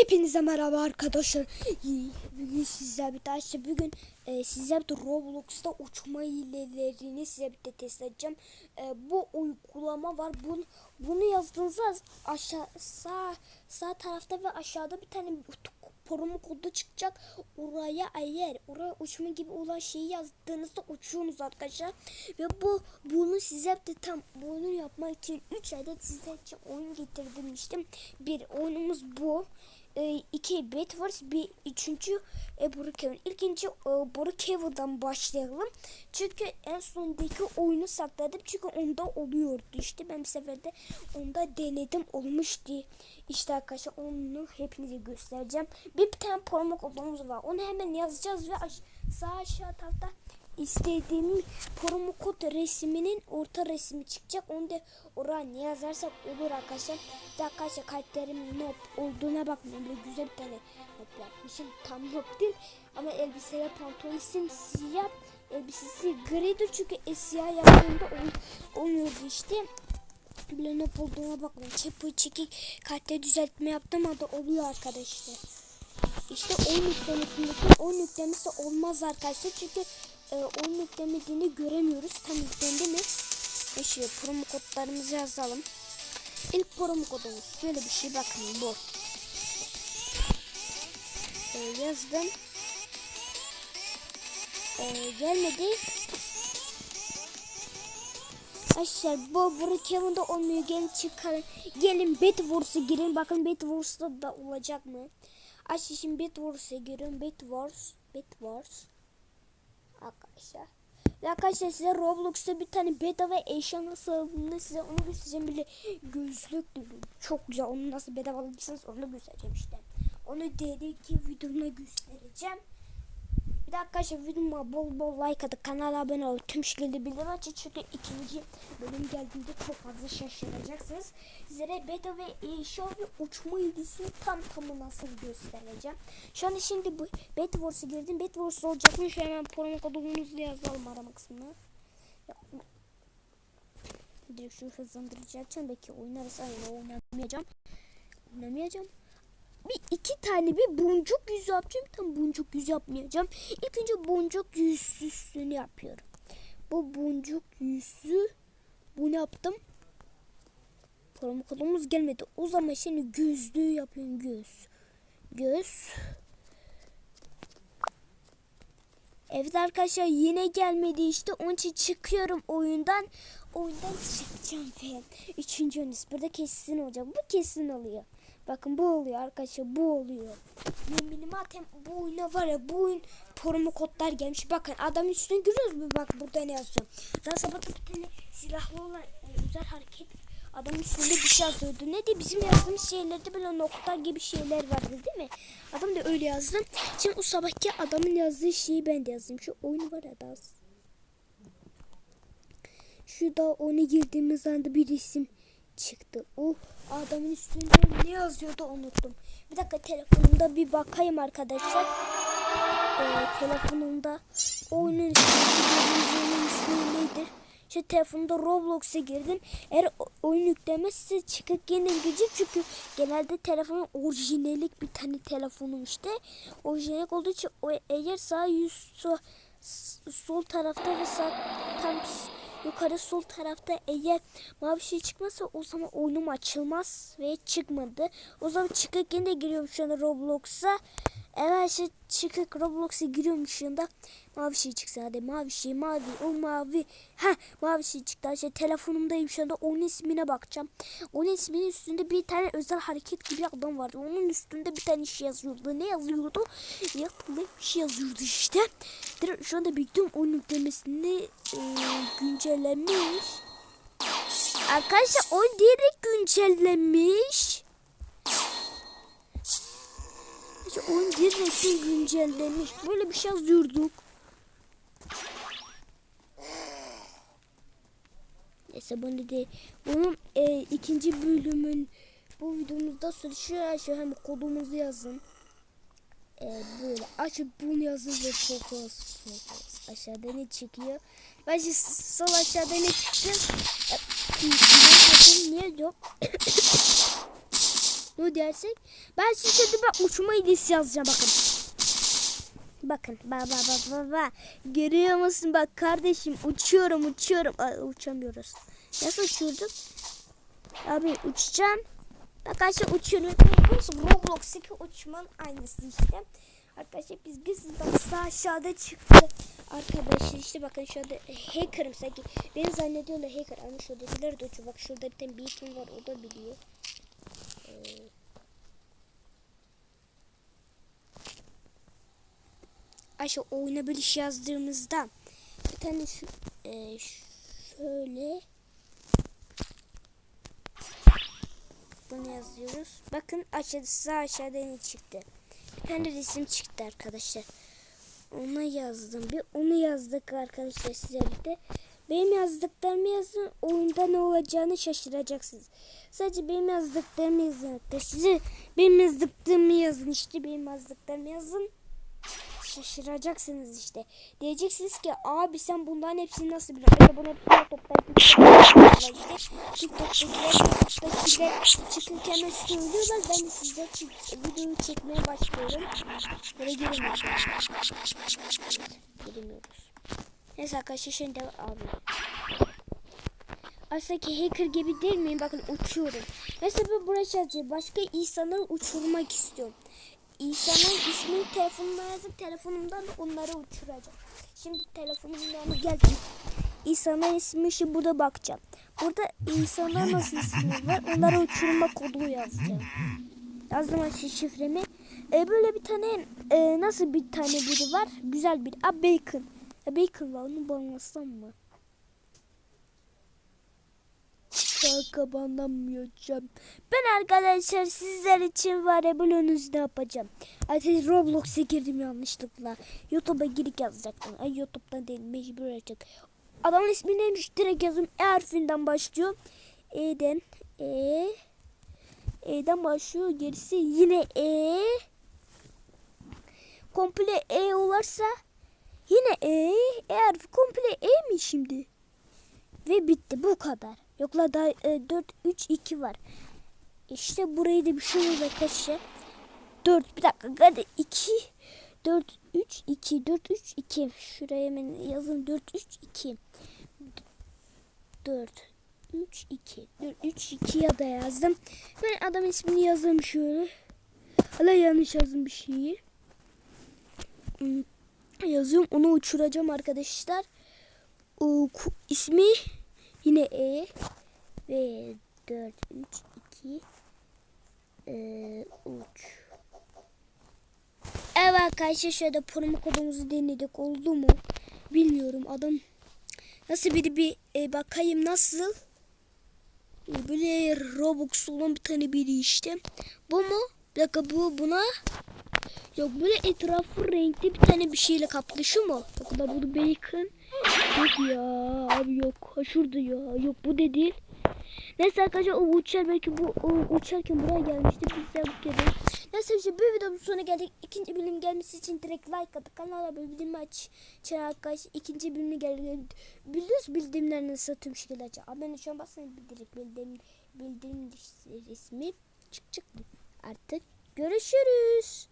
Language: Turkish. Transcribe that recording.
Hepinize merhaba arkadaşlar. Bugün sizler bir işte bugün e, sizler bir Roblox'ta uçma hilelerini size bir de test edeceğim. E, bu uygulama var. Bunu, bunu yazdığınızda aşağı sağ sağ tarafta ve aşağıda bir tane promo kodu çıkacak. Oraya eğer oraya uçma gibi olan şeyi yazdığınızda uçuyorsunuz arkadaşlar. Ve bu bunu size de tam bunu yapmak için 3 adet sizler için oyun getirdim işte. Bir oyunumuz bu e, iki Bedwars bir üçüncü e, Brookhaven. İlkinci e, Brookhaven'dan başlayalım. Çünkü en sondaki oyunu sakladım. Çünkü onda oluyordu işte. Ben bir seferde onda denedim olmuştu. İşte arkadaşlar onu hepinize göstereceğim. Bir, bir tane promo kodumuz var. Onu hemen yazacağız ve aş sağ aşağı tarafta istediğim promo kod resminin orta resmi çıkacak. Onu da oraya ne yazarsak olur arkadaşlar. Bir arkadaşlar karakterim noob olduğuna bakmayın. Böyle güzel bir tane noob yapmışım. Tam noob değil ama elbise ve pantolon siyah. Elbisesi gridir çünkü siyah yaptığında ol, olmuyordu işte. Bile noob olduğuna bakmayın. Çapı çekik karakter düzeltme yaptım ama da oluyor arkadaşlar. İşte oyun yüklemesindeki oyun yüklemesi olmaz arkadaşlar çünkü e, oyun yüklemediğini göremiyoruz. Tam yüklendi mi? E şey, promo kodlarımızı yazalım. İlk promo kodumuz şöyle bir şey bakın bu. E, yazdım. E, gelmedi. Arkadaşlar bu Brookhaven'da olmuyor. Gelin çıkarın. Gelin Bedwars'a girin. Bakın Bedwars'ta da olacak mı? Aç şimdi Bedwars'a girin. Bedwars. Bedwars. Arkadaşlar. Arkadaşlar size Roblox'ta bir tane bedava eşya nasıl alındığını size onu göstereceğim. Bile gözlük çok güzel. Onu nasıl bedava alırsanız onu göstereceğim işte. Onu dedeki videomda göstereceğim. Bir de arkadaşlar videoma bol bol like atıp kanala abone olup tüm şeyleri bildirim açın. Çünkü ikinci bölüm geldiğinde çok fazla şaşıracaksınız. Sizlere beta ve ve uçma ilgisini tam tamı nasıl göstereceğim. Şu anda şimdi bu Bedwars'a girdim. Bedwars olacak mı? Şu hemen promo kodumuzu yazalım arama kısmına. Direkt şu hızlandırıcı açacağım. Belki oynarız. Aynen oynamayacağım. Oynamayacağım bir iki tane bir boncuk yüz yapacağım. Tam boncuk yüz yapmayacağım. İlk önce boncuk yüzüsünü yapıyorum. Bu boncuk yüzü bunu yaptım. Parmak kolumuz gelmedi. O zaman şimdi gözlüğü yapıyorum. Göz. Göz. Evet arkadaşlar yine gelmedi işte. Onun için çıkıyorum oyundan. Oyundan çıkacağım ben. Üçüncü oyunuz. Burada kesin olacak. Bu kesin oluyor. Bakın bu oluyor arkadaşlar bu oluyor. Yeminim zaten bu oyuna var ya bu oyun promo kodlar gelmiş. Bakın adam üstüne görüyoruz mu? Bak burada ne yazıyor. Zaten sabah bir tane silahlı olan e, özel hareket adam üstünde bir şey yazıyordu. Ne diye bizim yazdığımız şeylerde böyle nokta gibi şeyler vardı değil mi? Adam da öyle yazdı. Şimdi o sabahki adamın yazdığı şeyi ben de yazdım. Şu oyun var ya daha. Şurada onu girdiğimiz anda bir isim çıktı. O adamın üstünde ne yazıyordu unuttum. Bir dakika telefonumda bir bakayım arkadaşlar. Ee, telefonumda oyunun ismi nedir? İşte telefonda Roblox'a girdim. Eğer oyun yüklemezse çıkıp gidecek çünkü genelde telefonun orijinalik bir tane telefonum işte. Orijinalik olduğu için eğer sağ yüz sol, sol tarafta ve sağ tam yukarı sol tarafta eğer mavi şey çıkmazsa o zaman oyunum açılmaz ve çıkmadı. O zaman çıkık yine giriyorum şu anda Roblox'a. Evet şey çıkık Roblox'a giriyorum şu anda. Mavi şey çıksın hadi mavi şey mavi o mavi. Ha mavi şey çıktı. Şey, telefonumdayım şu anda onun ismine bakacağım. Onun isminin üstünde bir tane özel hareket gibi adam vardı. Onun üstünde bir tane şey yazıyordu. Ne yazıyordu? Yapılı bir şey yazıyordu işte. Direkt şu anda bekliyorum onun yüklemesini e, güncellemiş. Arkadaşlar o direkt güncellemiş. İşte oyun direkt güncellemiş. Böyle bir şey yazıyorduk. Neyse bunu de bunun e, ikinci bölümün bu videomuzda şu şu hem kodumuzu yazın. E, böyle açıp bunu yazın ve fokus fokus aşağıda ne çıkıyor? Ben şu sol aşağıda ne çıktı? E, niye yok? Ne dersek? Ben size şimdi ben uçma ilgisi yazacağım bakın. Bakın bak bak bak bak bak. Görüyor musun bak kardeşim uçuyorum uçuyorum. Ay, uçamıyoruz. Nasıl uçuyorduk? Abi uçacağım. Bak arkadaşlar uçuyorum. Nasıl Roblox'taki uçmanın aynısı işte. Arkadaşlar biz biz bak aşağıda çıktı. Arkadaşlar işte bakın şurada hacker'ım sanki. Beni zannediyorlar hacker ama şuradakiler de uçuyor. Bak şurada bir tane beacon var o da biliyor. Ee, Ayşe oyuna bir yazdığımızda bir tane şu e, şöyle bunu yazıyoruz. Bakın aşağıda sağ aşağıda ne çıktı? Bir tane resim çıktı arkadaşlar. Ona yazdım. Bir onu yazdık arkadaşlar size de. Benim yazdıklarımı yazın. Oyunda ne olacağını şaşıracaksınız. Sadece benim yazdıklarımı yazın. Size benim yazdıklarımı yazın işte. Benim yazdıklarımı yazın şaşıracaksınız işte. Diyeceksiniz ki abi sen bunların hepsini nasıl biliyorsun? De bunu hepsini toplayıp işte TikTok'takiler çıkınken hemen söylüyorlar. Ben de size videoyu çekmeye başlıyorum. Böyle giremiyoruz. Giremiyoruz. Neyse arkadaşlar şimdi abi. Aslında hacker gibi değil miyim? Bakın uçuyorum. Mesela ben buraya yazacağım. Başka insanları uçurmak istiyorum. İnsanın ismini telefonuma yazıp telefonumdan da onları uçuracağım. Şimdi telefonumun yanına geldim. İnsanın ismi şimdi burada bakacağım. Burada insanlar nasıl ismi var onlara uçurma kodu yazacağım. Yazdım açı şifremi. E, böyle bir tane e, nasıl bir tane biri var? Güzel bir. A bacon. A bacon var onu banlasam mı? Banlamayacağım. Ben arkadaşlar sizler için var ya ne yapacağım. Artık Roblox'a girdim yanlışlıkla. YouTube'a girip yazacaktım. Ay YouTube'dan değil mecbur olacak. Adamın ismi neymiş direkt yazım. E harfinden başlıyor. E'den E E'den başlıyor. Gerisi yine E komple E olursa yine E E harfi komple E mi şimdi? Ve bitti bu kadar. Yokla daha e, 4 3 2 var. İşte burayı da bir şey arkadaşlar. 4 bir dakika hadi 2 4 3 2 4 3 2 şuraya hemen yazın 4 3 2 4 3 2 4 3 2 ya da yazdım. Ben adam ismini yazdım şöyle. Hala yanlış yazdım bir şeyi. Hmm, Yazıyorum onu uçuracağım arkadaşlar. İsmi Yine E ve 4 3 2 e, uç. Evet arkadaşlar şöyle promo kodumuzu denedik oldu mu? Bilmiyorum adam nasıl biri bir e, bakayım nasıl? Böyle Robux olan bir tane biri işte. Bu mu? Bir dakika bu buna Yok böyle etrafı renkli bir tane bir şeyle kaplı şu mu? Yok da bu bacon. Yok ya abi yok. Şurada ya. Yok bu da değil. Neyse arkadaşlar o uçar belki bu o uçarken buraya gelmişti. Biz de bu kere. Neyse işte bu videonun sonuna geldik. İkinci bölüm gelmesi için direkt like atıp kanala abone bildirim aç. Çan arkadaşlar ikinci bölümü geldi. Biliyoruz bildirimlerini satıyorum şekilde aç. Abone şu an basın bildirim bildirim bildirim resmi çık çıktı. Artık görüşürüz.